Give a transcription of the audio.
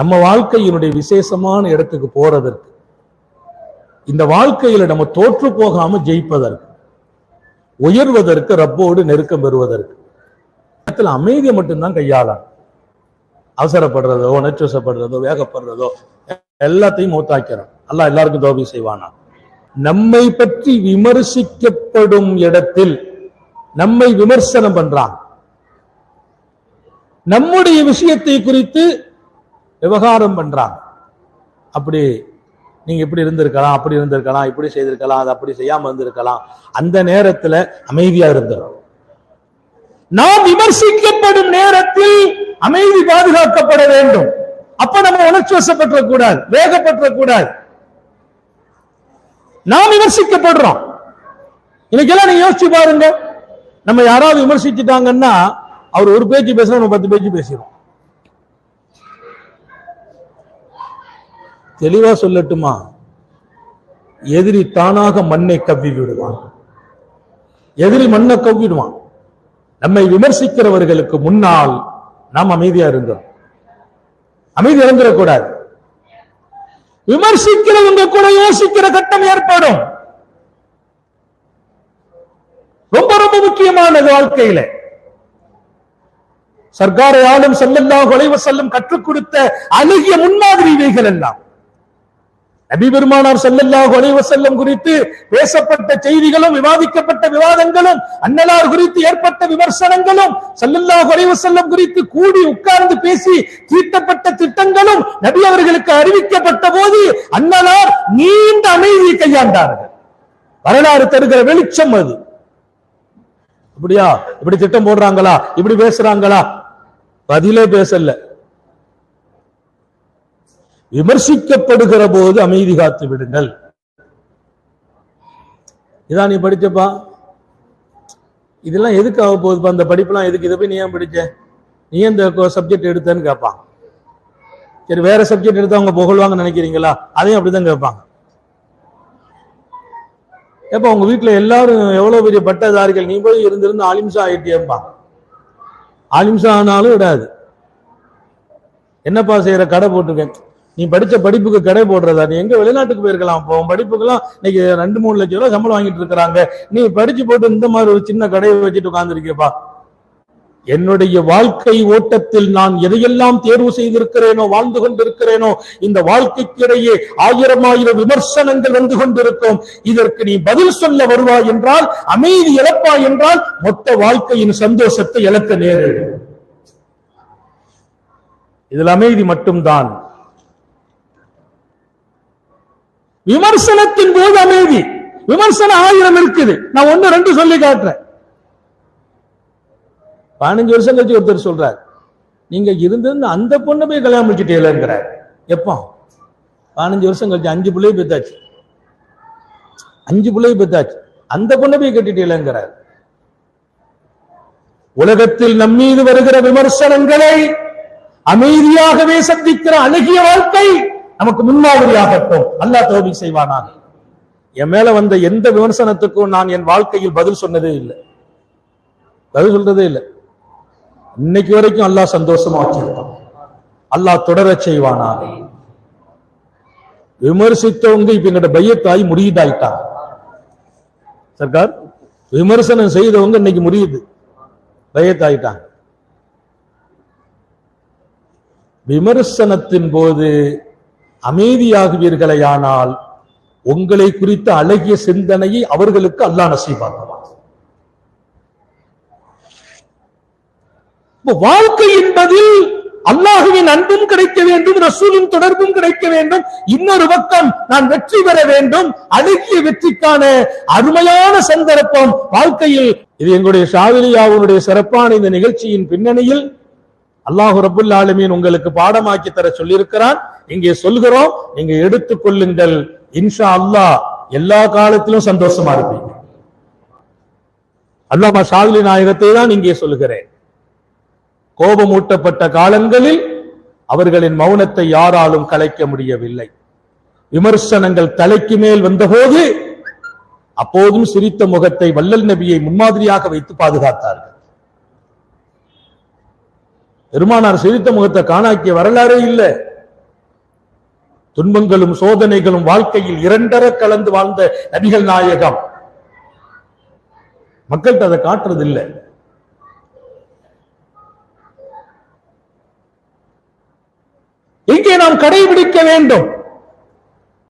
நம்ம வாழ்க்கையினுடைய விசேஷமான இடத்துக்கு போறதற்கு இந்த வாழ்க்கையில நம்ம தோற்று போகாம ஜெயிப்பதற்கு உயர்வதற்கு ரப்போடு நெருக்கம் பெறுவதற்கு இடத்துல அமைதியை மட்டும்தான் கையாளணும். அவசரப்படுறதோ நச்சுவசப்படுறதோ வேகப்படுறதோ எல்லாத்தையும் மூத்தாக்கிறோம். அல்லாஹ் எல்லாருக்கும் தோபி செய்வானா? நம்மை பற்றி விமர்சிக்கப்படும் இடத்தில் நம்மை விமர்சனம் பண்றான். நம்முடைய விஷயத்தை குறித்து விவகாரம் பண்றாங்க. அப்படி நீங்க இப்படி இருந்திருக்கலாம் அப்படி இருந்திருக்கலாம் இப்படி செய்திருக்கலாம் அது அப்படி செய்யாம இருந்திருக்கலாம். அந்த நேரத்துல அமைதியா இருந்தோம். நாம் விமர்சிக்கப்படும் நேரத்தில் அமைதி பாதுகாக்கப்பட வேண்டும். அப்ப நம்ம உணர்ச்சி வசப்பற்ற கூடாது வேகப்பற்ற கூடாது நாம் விமர்சிக்கப்படுறோம். இன்னைக்கெல்லாம் நீங்க யோசிச்சு பாருங்க. நம்ம யாராவது விமர்சிச்சுட்டாங்கன்னா அவர் ஒரு பேச்சு பேசுறோம் நம்ம பத்து பேச்சு பேசுறோம் தெளிவா சொல்லட்டுமா? எதிரி தானாக மண்ணை கவ்வி விடுவான். எதிரி மண்ணை கவ்விடுவான். நம்மை விமர்சிக்கிறவர்களுக்கு முன்னால் நாம் அமைதியா இருந்தோம். அமைதி இறந்துடக்கூடாது. விமர்சிக்கிறவங்க கூட யோசிக்கிற கட்டம் ஏற்படும். ரொம்ப ரொம்ப முக்கியமானது வாழ்க்கையில. சர்க்காரை ஆளும் செல்லல்லாஹு குலைவ செல்லும் கற்றுக் கொடுத்த அழகிய முன்மாதிரி இவைகள் எல்லாம். நபி பெருமானார் செல்லல்லாஹு அலைவசல்லம் குறித்து பேசப்பட்ட செய்திகளும் விவாதிக்கப்பட்ட விவாதங்களும் அன்னலார் குறித்து ஏற்பட்ட விமர்சனங்களும் செல்லல்லாஹு அலைவசல்லம் குறித்து கூடி உட்கார்ந்து பேசி தீட்டப்பட்ட திட்டங்களும் நபி அவர்களுக்கு அறிவிக்கப்பட்ட போது அன்னலார் நீண்ட அமைதியை கையாண்டார்கள். வரலாறு தருகிற வெளிச்சம் அது. இப்படியா? இப்படி திட்டம் போடுறாங்களா? இப்படி பேசுறாங்களா? பதிலே பேசல. விமர்சிக்கப்படுகிற போது அமைதி காத்து விடுங்கள். இதான் நீ படிச்சப்பா? இதெல்லாம் எதுக்கு ஆக போகுதுப்பா? அந்த படிப்புலாம் எதுக்கு? இதை போய் நீ ஏன் படிச்ச? நீ ஏன் இந்த சப்ஜெக்ட் எடுத்தேன்னு கேட்பான் சரி வேற சப்ஜெக்ட் எடுத்து அவங்க புகழ்வாங்கன்னு நினைக்கிறீங்களா? அதையும் அப்படிதான் கேட்பாங்க. ஏப்பா உங்க வீட்டுல எல்லாரும் எவ்வளவு பெரிய பட்டதாரிகள்? நீ போய் இருந்திருந்து ஆலிம்சா ஆயிட்டியம்பா ஆலிம்சா ஆனாலும் விடாது. என்னப்பா செய்யற? கடை போட்டிருக்கேன். நீ படிச்ச படிப்புக்கு கடை போடுறதா? நீ எங்க வெளிநாட்டுக்கு போயிருக்கலாம்? அப்போ உன் படிப்புக்கெல்லாம் இன்னைக்கு ரெண்டு மூணு லட்சம் ரூபாய் சம்பளம் வாங்கிட்டு இருக்கிறாங்க. நீ படிச்சு போட்டு இந்த மாதிரி ஒரு சின்ன கடையை வச்சுட்டு உட்கார்ந்துருக்கியப்பா. என்னுடைய வாழ்க்கை ஓட்டத்தில் நான் எதையெல்லாம் தேர்வு செய்திருக்கிறேனோ வாழ்ந்து கொண்டிருக்கிறேனோ இந்த வாழ்க்கைக்கிடையே ஆயிரம் ஆயிரம் விமர்சனங்கள் வந்து கொண்டிருக்கும். இதற்கு நீ பதில் சொல்ல வருவாய் என்றால் அமைதி இழப்பாய் என்றால் மொத்த வாழ்க்கையின் சந்தோஷத்தை இழக்க நேரிடும். இதில் அமைதி மட்டும்தான். விமர்சனத்தின் போது அமைதி. விமர்சனம் ஆயிரம் இருக்குது. நான் ஒன்னு ரெண்டு சொல்லி காட்டுறேன். பதினஞ்சு வருஷம் கழிச்சு ஒருத்தர் சொல்றார் நீங்க இருந்திருந்து அந்த பொண்ணை போய் கல்யாணம் முடிச்சுட்டீங்கிறார் எப்போ? பதினஞ்சு வருஷம் கழிச்சு அஞ்சு பிள்ளைய பெத்தாச்சு. அஞ்சு பிள்ளைய பெத்தாச்சு. அந்த பொண்ணை போய் கட்டிட்டீங்கிறார் உலகத்தில் நம்மீது வருகிற விமர்சனங்களை அமைதியாகவே சந்திக்கிற அழகிய வாழ்க்கை நமக்கு முன்மாதிரியாகட்டும் அல்லாஹ் தோல்வி செய்வானாக. என் மேல வந்த எந்த விமர்சனத்துக்கும் நான் என் வாழ்க்கையில் பதில் சொன்னதே இல்லை. பதில் சொல்றதே இல்லை. இன்னைக்கு வரைக்கும் அல்லாஹ் சந்தோஷமா வச்சிருக்கான் அல்லாஹ் தொடரச் செய்வானாக. விமர்சித்தவங்க இப்ப எங்கிட்ட பையத்தாய் முடியுதாயிட்டாங்க சர்க்கார் விமர்சனம் செய்தவங்க இன்னைக்கு முடியுது பயத்தாயிட்டாங்க. விமர்சனத்தின் போது அமைதியாகுவீர்களையானால் உங்களை குறித்த அழகிய சிந்தனையை அவர்களுக்கு அல்லாஹ் நசீபாக்குவான். வாழ்க்கை என்பதில் அல்லாஹுவின் அன்பும் கிடைக்க வேண்டும் ரசூலின் தொடர்பும் கிடைக்க வேண்டும். இன்னொரு பக்கம் நான் வெற்றி பெற வேண்டும். அழகிய வெற்றிக்கான அருமையான சந்தர்ப்பம் வாழ்க்கையில். இது எங்களுடைய ஷாவிலியாவுடைய சிறப்பான இந்த நிகழ்ச்சியின் பின்னணியில் அல்லாஹு ரபுல் ஆலமீன் உங்களுக்கு பாடமாக்கி தர சொல்லியிருக்கிறான். இங்கே சொல்கிறோம் நீங்க எடுத்துக் கொள்ளுங்கள். இன்ஷா அல்லாஹ் எல்லா காலத்திலும் சந்தோஷமா இருப்பீங்க. அல்லாமா சாதலி நாயகத்தை தான் இங்கே சொல்கிறேன் கோபமூட்டப்பட்ட காலங்களில் அவர்களின் மௌனத்தை யாராலும் கலைக்க முடியவில்லை. விமர்சனங்கள் தலைக்கு மேல் வந்தபோது அப்போதும் சிரித்த முகத்தை வள்ளல் நபியை முன்மாதிரியாக வைத்து பாதுகாத்தார்கள். பெருமானார் சிரித்த முகத்தை காணாக்கிய வரலாறே இல்லை. துன்பங்களும் சோதனைகளும் வாழ்க்கையில் இரண்டர கலந்து வாழ்ந்த நபிகள் நாயகம். மக்கள்கிட்ட அதை காட்டுறது இல்லை இங்கே நாம் கடைபிடிக்க வேண்டும்.